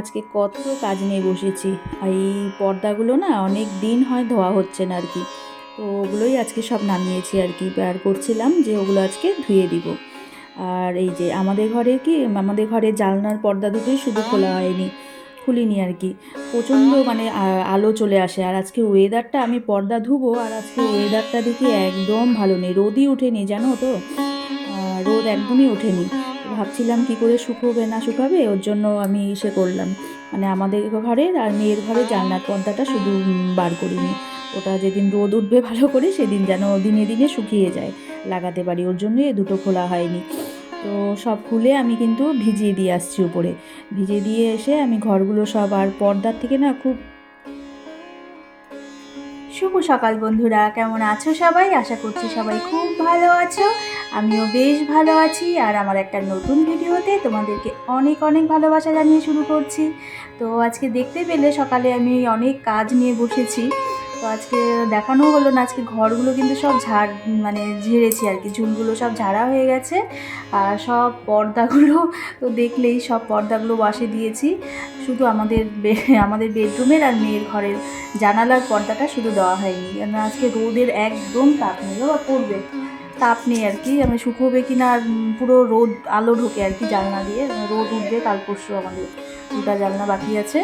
আজকে কত কাজ নিয়ে বসেছি। আর এই পর্দাগুলো না অনেক দিন হয় ধোয়া হচ্ছে না আর কি তো ওগুলোই আজকে সব নামিয়েছি আর কি বের করছিলাম যে ওগুলো আজকে ধুয়ে দিব। আর এই যে আমাদের ঘরে কি, আমাদের ঘরে জানলার পর্দা দুটোই শুধু খোলা হয়নি, খুলিনি আর কি প্রচণ্ড মানে আলো চলে আসে। আর আজকে ওয়েদারটা আমি পর্দা ধুবো, আর আজকে ওয়েদারটা দেখি একদম ভালো নেই। রোদই ওঠেনি জানো তো? রোদ একদমই ওঠেনি। ভাবছিলাম কি করে শুকোবে না শুকাবে ওর জন্য আমি সে করলাম। মানে আমাদের ঘরের আর মেয়ের ঘরে জানলার পর্দাটা শুধু বার করিনি। ওটা যেদিন রোদ উঠবে ভালো করে, সেদিন যেন দিনে দিনে শুকিয়ে যায়, লাগাতে পারি। ওর জন্যই এ দুটো খোলা হয়নি। তো সব খুলে আমি কিন্তু ভিজিয়ে দিয়ে আসছি উপরে। ভিজিয়ে দিয়ে এসে আমি ঘরগুলো সব আর পর্দার থেকে না খুব শুভ সকাল বন্ধুরা, কেমন আছো সবাই? আশা করছি সবাই খুব ভালো আছো। আমিও বেশ ভালো আছি আর আমার একটা নতুন ভিডিওতে তোমাদেরকে অনেক অনেক ভালোবাসা জানিয়ে শুরু করছি। তো আজকে দেখতে পেলে সকালে আমি অনেক কাজ নিয়ে বসেছি। তো আজকে দেখানো হলো না, আজকে ঘরগুলো কিন্তু সব ঝাড় মানে ঝেড়েছি আর কি, ঝুলগুলো সব ঝাড়া হয়ে গেছে। আর সব পর্দাগুলো, তো দেখলেই সব পর্দাগুলো বাসে দিয়েছি। শুধু আমাদের আমাদের বেডরুমের আর মেয়ের ঘরের জানালার পর্দাটা শুধু দেওয়া হয়নি। কেন আজকে রোদের একদম তাপ নেই বা পড়বে। তাপ নেই আর কি আমি শুকোবে কি না আর পুরো রোদ আলো ঢোকে আর কি জানলা দিয়ে রোদ উঠবে কাল পরশু আমাদের দুটা জানলা বাকি আছে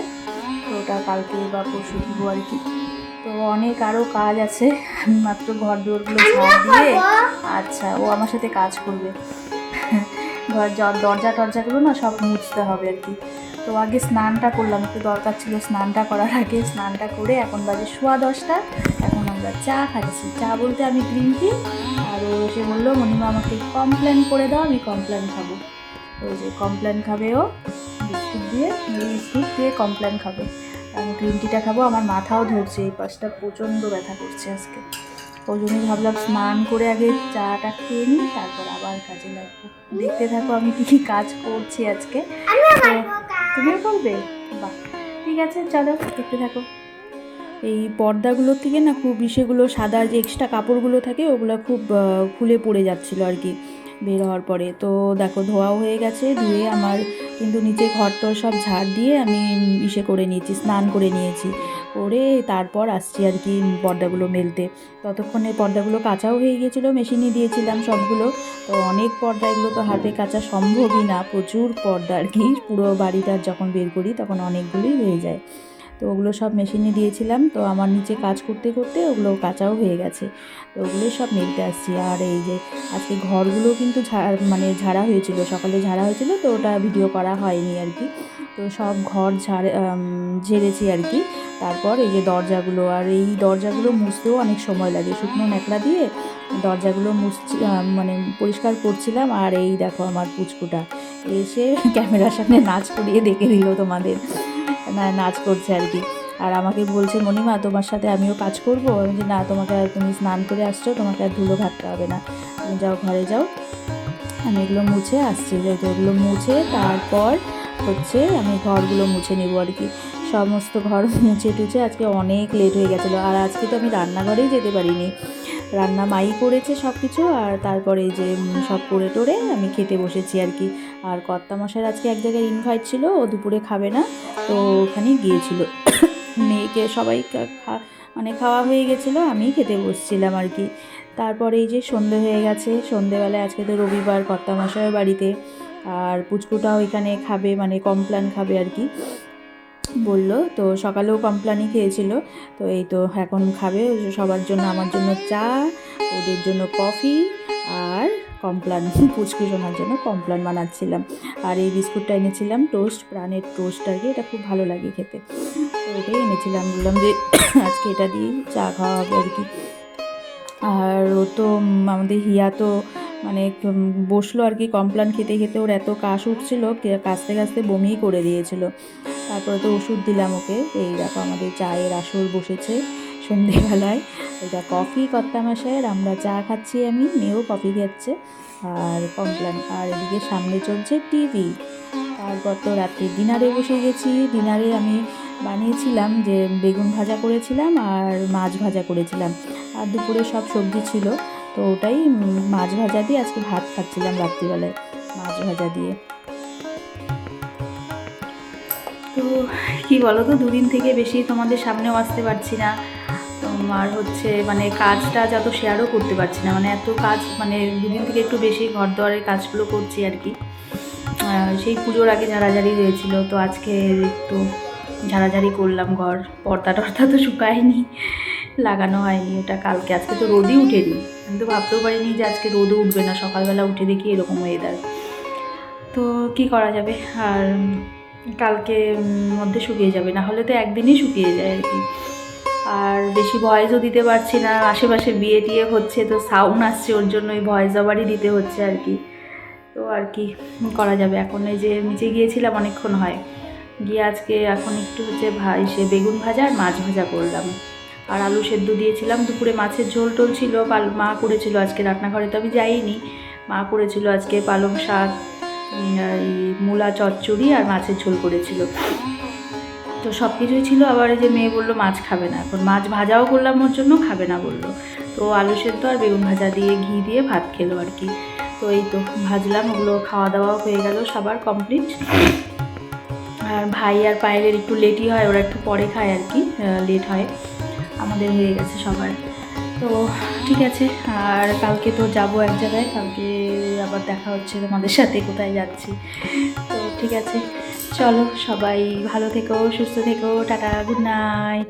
তো ওটা কালকে বা পরশু দিব আর কি। তো অনেক আরও কাজ আছে আমি মাত্র ঘর দুয়ারগুলো ঝাড় দিয়ে। আচ্ছা ও আমার সাথে কাজ করবে। ঘর জ- দরজা টরজাগুলো না সব মুছতে হবে আর কি। তো আগে স্নানটা করলাম একটু দরকার ছিল স্নানটা করার আগে স্নানটা করে এখন বাজে সোয়া দশটা। আমরা চা খাচ্ছি। চা বলতে আমি গ্রিন টি আর ও সে বলল মনিমা আমাকে কমপ্লেন করে দাও আমি কমপ্লেন খাব। ওই যে কমপ্লেন খাবে ও বিস্কুট দিয়ে বিস্কুট দিয়ে কমপ্লেন খাবে। আমি গ্রিন টিটা খাব আমার মাথাও ধরছে এই পাশটা প্রচণ্ড ব্যথা করছে আজকে। ওই জন্যই ভাবলাম স্নান করে আগে চাটা খেয়ে নিই তারপর আবার কাজে লাগবো। দেখতে থাকো আমি কী কী কাজ করছি আজকে। তুমিও করবে? বাহ। ঠিক আছে চলো দেখতে থাকো। এই পর্দাগুলোর থেকে না খুব সেগুলো সাদা যে এক্সট্রা কাপড়গুলো থাকে, ওগুলো খুব খুলে পড়ে যাচ্ছিল আর কি বের হওয়ার পরে। তো দেখো ধোয়াও হয়ে গেছে, ধুয়ে আমার কিন্তু নিচে ঘর টর সব ঝাড় দিয়ে আমি ইসে করে নিয়েছি, স্নান করে নিয়েছি। করে তারপর আসছি আর কি পর্দাগুলো মেলতে। ততক্ষণে পর্দাগুলো কাঁচাও হয়ে গিয়েছিল মেশিনে দিয়েছিলাম সবগুলো। তো অনেক পর্দা, এগুলো তো হাতে কাচা সম্ভবই না, প্রচুর পর্দা আর কি। পুরো বাড়িটা যখন বের করি তখন অনেকগুলোই হয়ে যায়। তো ওগুলো সব মেশিনে দিয়েছিলাম। তো আমার নিচে কাজ করতে করতে ওগুলো কাঁচাও হয়ে গেছে। তো ওগুলো সব মেলতে আসছি। আর এই যে আজকে ঘরগুলো কিন্তু মানে ঝাড়া হয়েছিল, সকালে ঝাড়া হয়েছিল তো ওটা ভিডিও করা হয়নি আর কি। তো সব ঘর ঝাড়ে ঝেড়েছি আর কি। তারপর এই যে দরজাগুলো, আর এই দরজাগুলো মুছতেও অনেক সময় লাগে। শুকনো ন্যাকড়া দিয়ে দরজাগুলো মুছছি মানে পরিষ্কার করছিলাম। আর এই দেখো আমার পুচকুটা। এসে ক্যামেরার সামনে নাচ করিয়ে দেখে দিল তোমাদের। নাচ করছে আর কি। আর আমাকে বলছে মণিমা তোমার সাথে আমিও কাজ করব। আমি বলছি, না তোমাকে তুমি স্নান করে আসছো তোমাকে আর ধুলো ঘাটতে হবে না। তুমি যাও ঘরে যাও। আমি এগুলো মুছে আসছি যেহেতু এগুলো মুছে তারপর হচ্ছে আমি ঘরগুলো মুছে নেব আর কি। সমস্ত ঘর মুছে টুছে আজকে অনেক লেট হয়ে গেছিল। আর আজকে তো আমি রান্নাঘরেই যেতে পারিনি। রান্না মাই করেছে সব কিছু আর তারপরে যে সব করে টোরে আমি খেতে বসেছি আর কি। আর কর্তা মশাইয়ের আজকে এক জায়গায় ইনভাইট ছিল, ও দুপুরে খাবে না, তো ওখানেই গিয়েছিল। মেয়েকে সবাই মানে খাওয়া হয়ে গেছিল, আমি খেতে বসছিলাম আর কি। তারপরে এই যে সন্ধে হয়ে গেছে, সন্ধেবেলায় আজকে তো রবিবার কর্তা মশাইয়ের বাড়িতে, আর পুচকুটাও এখানে খাবে মানে কমপ্লান খাবে আর কি। বলল, তো সকালেও কমপ্লানই খেয়েছিল, তো এই তো এখন খাবে, সবার জন্য আমার জন্য চা, ওদের জন্য কফি আর কমপ্লান, পুচকু সোনার জন্য কমপ্লান বানাচ্ছিলাম। আর এই বিস্কুটটা এনেছিলাম, টোস্ট, প্রাণের টোস্ট আর কি, এটা খুব ভালো লাগে খেতে। তো এটাই এনেছিলাম, বললাম যে আজকে এটা দিয়েই চা খাওয়া হবে আর কি। আর ও তো আমাদের হিয়া তো মানে বসল আর কি কমপ্লান খেতে খেতে, ওর এত কাশ উঠছিল কাশতে কাশতে বমিই করে দিয়েছিল। তারপরে তো ওষুধ দিলাম ওকে। এই দেখো আমাদের চায়ের আসর বসেছে সন্ধেবেলায়। এটা কফি কর্তা মাসায়ের আমরা চা খাচ্ছি আমি, মেয়েও কফি খাচ্ছে। আর কমপ্লান, আর এদিকে সামনে চলছে টিভি তারপর তো রাত্রে ডিনারে বসে গেছি। ডিনারে আমি বানিয়েছিলাম যে বেগুন ভাজা করেছিলাম আর মাছ ভাজা করেছিলাম। আর দুপুরে সব সবজি ছিল, তো ওটাই মাছ ভাজা দিয়ে আজকে ভাত খাচ্ছিলাম রাত্রিবেলায়, মাছ ভাজা দিয়ে। তো কি বলো তো দুদিন থেকে বেশি তোমাদের সামনেও আসতে পারছি না। তোমার হচ্ছে মানে কাজটা যত শেয়ারও করতে পারছি না। মানে এত কাজ মানে দুদিন থেকে একটু বেশি ঘর দোয়ারের কাজগুলো করছি আর কি। সেই পুজোর আগে ঝাড়াঝাড়ি হয়েছিল, তো আজকে একটু ঝাড়াঝাড়ি করলাম ঘর। পর্দা টর্দা তো শুকায়নি, লাগানো হয়নি। ওটা কালকে, আজকে তো রোদই উঠেনি। আমি তো ভাবতেও পারিনি যে আজকে রোদও উঠবে না। সকালবেলা উঠে দেখি এরকম ওয়েদার তো কি করা যাবে? আর কালকে মধ্যে শুকিয়ে যাবে, না হলে তো একদিনই শুকিয়ে যায় আর কি। আর বেশি ভয়েসও দিতে পারছি না, আশেপাশে বিয়ে টিয়ে হচ্ছে, তো সাউন্ড আসছে ওর জন্য, ওই ভয়েস আবারই দিতে হচ্ছে আর কি। তো আর কি করা যাবে, এখন এই যে নিচে গিয়েছিলাম, অনেকক্ষণ হয়। গিয়ে আজকে এখন একটু হচ্ছে ভাই, সে বেগুন ভাজা আর মাছ ভাজা করলাম। আর আলু সেদ্ধ দিয়েছিলাম, দুপুরে মাছের ঝোল টোল ছিল মা করেছিল আজকে রান্নাঘরে, তো আমি যাইনি। মা করেছিল আজকে পালং শাক এই মূলা চচ্চড়ি আর মাছের ঝোল করেছিল। তো সব কিছুই ছিল, আবার যে মেয়ে বলল, মাছ খাবে না। এখন মাছ ভাজাও করলাম, ওর জন্য খাবে না বলল। তো আলু সেদ্ধ আর বেগুন ভাজা দিয়ে ঘি দিয়ে ভাত খেলো আর কি। তো এই তো ভাজলাম, ওগুলো খাওয়া দাওয়াও হয়ে গেল, সবার কমপ্লিট আর ভাই আর পায়েলের একটু লেটই হয়, ওরা একটু পরে খায় আর কি লেট হয়। আমাদের হয়ে গেছে সবার। তো ঠিক আছে, আর কালকে তো যাব এক জায়গায়, কালকে আবার দেখা হচ্ছে তোমাদের সাথে, কোথায় যাচ্ছি। তো ঠিক আছে, চলো সবাই ভালো থেকো, সুস্থ থেকো, টাটা গুড নাইট